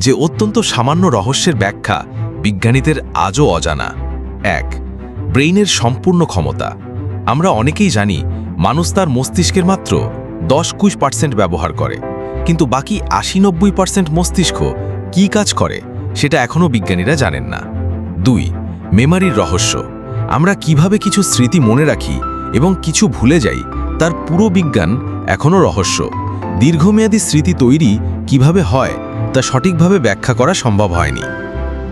যে অত্যন্ত সামান্য রহস্যের ব্যাখ্যা বিজ্ঞানীদের আজও অজানা। এক, ব্রেইনের সম্পূর্ণ ক্ষমতা। আমরা অনেকেই জানি, মানুষ তার মস্তিষ্কের মাত্র দশ কুশ পার্সেন্ট ব্যবহার করে। কিন্তু বাকি আশি নব্বই পার্সেন্ট মস্তিষ্ক কি কাজ করে, সেটা এখনও বিজ্ঞানীরা জানেন না। দুই, মেমারির রহস্য। আমরা কীভাবে কিছু স্মৃতি মনে রাখি এবং কিছু ভুলে যাই, তার পুরো বিজ্ঞান এখনও রহস্য। দীর্ঘমেয়াদী স্মৃতি তৈরি কীভাবে হয় তা সঠিকভাবে ব্যাখ্যা করা সম্ভব হয়নি।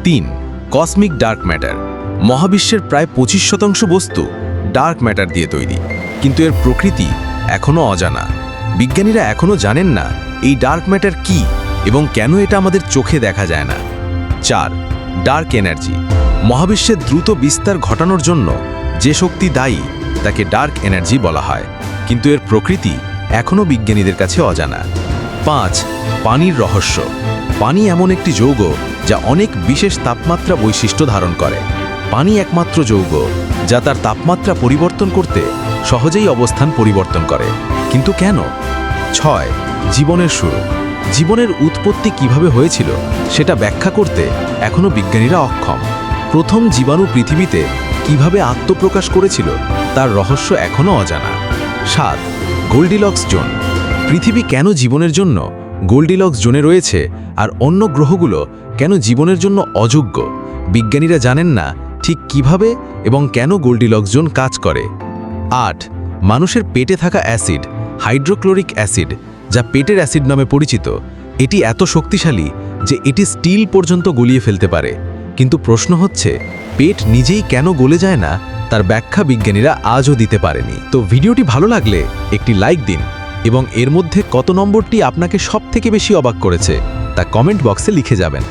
তিন কসমিক ডার্ক ম্যাটার মহাবিশ্বের প্রায় পঁচিশ শতাংশ বস্তু ডার্ক ম্যাটার দিয়ে তৈরি। কিন্তু এর প্রকৃতি এখনও অজানা। বিজ্ঞানীরা এখনও জানেন না এই ডার্ক ম্যাটার কি এবং কেন এটা আমাদের চোখে দেখা যায় না। চার ডার্ক এনার্জি মহাবিশ্বের দ্রুত বিস্তার ঘটানোর জন্য যে শক্তি দায়ী তাকে ডার্ক এনার্জি বলা হয়। কিন্তু এর প্রকৃতি এখনও বিজ্ঞানীদের কাছে অজানা। পাঁচ, পানির রহস্য। পানি এমন একটি যৌগ যা অনেক বিশেষ তাপমাত্রা বৈশিষ্ট্য ধারণ করে। পানি একমাত্র যৌগ যা তার তাপমাত্রা পরিবর্তন করতে সহজেই অবস্থান পরিবর্তন করে। কিন্তু কেন? ছয়, জীবনের শুরু। জীবনের উৎপত্তি কীভাবে হয়েছিল সেটা ব্যাখ্যা করতে এখনও বিজ্ঞানীরা অক্ষম। প্রথম জীবাণু পৃথিবীতে কীভাবে আত্মপ্রকাশ করেছিল তার রহস্য এখনও অজানা। সাত, গোল্ডিলক্স জোন। পৃথিবী কেন জীবনের জন্য গোল্ডিলক্স জোনে রয়েছে আর অন্য গ্রহগুলো কেন জীবনের জন্য অযোগ্য? বিজ্ঞানীরা জানেন না ঠিক কীভাবে এবং কেন গোল্ডিলক্স জোন কাজ করে। আট, মানুষের পেটে থাকা অ্যাসিড, হাইড্রোক্লোরিক অ্যাসিড, যা পেটের অ্যাসিড নামে পরিচিত, এটি এত শক্তিশালী যে এটি স্টিল পর্যন্ত গলিয়ে ফেলতে পারে। কিন্তু প্রশ্ন হচ্ছে, পেট নিজেই কেন গলে যায় না? তার ব্যাখ্যা বিজ্ঞানীরা আজও দিতে পারেনি। তো ভিডিওটি ভালো লাগলে একটি লাইক দিন। এবং এর মধ্যে কত নম্বরটি আপনাকে সবথেকে বেশি অবাক করেছে তা কমেন্ট বক্সে লিখে যাবেন।